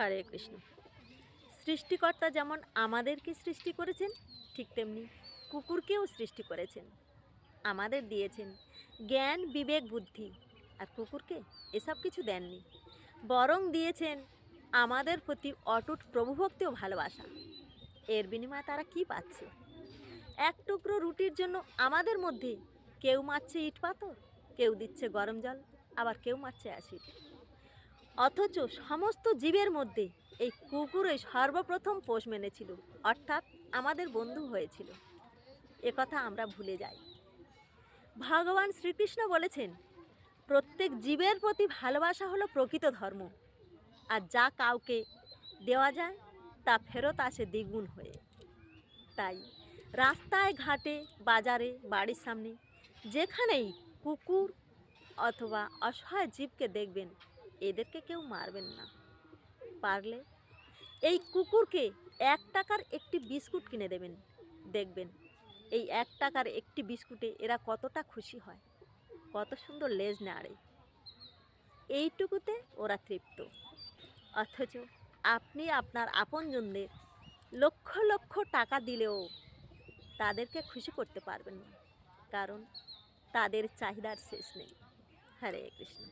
হরে কৃষ্ণ। সৃষ্টিকর্তা যেমন আমাদেরকে সৃষ্টি করেছেন, ঠিক তেমনি কুকুরকেও সৃষ্টি করেছেন। আমাদের দিয়েছেন জ্ঞান, বিবেক, বুদ্ধি। আর কুকুরকে এসব কিছু দেননি। বরং দিয়েছেন আমাদের প্রতি অটুট প্রভুভক্তি ও ভালোবাসা। এর বিনিময়ে তারা কি পাচ্ছে? এক টুকরো রুটির জন্য আমাদের মধ্যে কেউ মারছে ইট পাথর, কেউ দিচ্ছে গরম জল, আবার কেউ মারছে অ্যাসিড। অথচ সমস্ত জীবের মধ্যে এই কুকুরে সর্বপ্রথম পোষ মেনেছিল, অর্থাৎ আমাদের বন্ধু হয়েছিল। একথা আমরা ভুলে যাই। ভগবান শ্রীকৃষ্ণ বলেছেন, প্রত্যেক জীবের প্রতি ভালোবাসা হলো প্রকৃত ধর্ম, আর যা কাউকে দেওয়া যায়, তা ফেরত আসে দ্বিগুণ হয়ে। তাই রাস্তায়, ঘাটে, বাজারে, বাড়ির সামনে, যেখানেই কুকুর অথবা অসহায় জীবকে দেখবেন এদেরকে কেউ মারবেন না। পারলে এই কুকুরকে এক টাকার একটি বিস্কুট কিনে দেবেন, দেখবেন। এই এক টাকার একটি বিস্কুটে এরা কতটা খুশি হয়, কত সুন্দর লেজ নাড়ে। এইটুকুতে ওরা তৃপ্ত। অথচ আপনি আপনার আপনজনদের লক্ষ লক্ষ টাকা দিলেও তাদেরকে খুশি করতে পারবেন না, কারণ তাদের চাহিদার শেষ নেই। হরে কৃষ্ণ।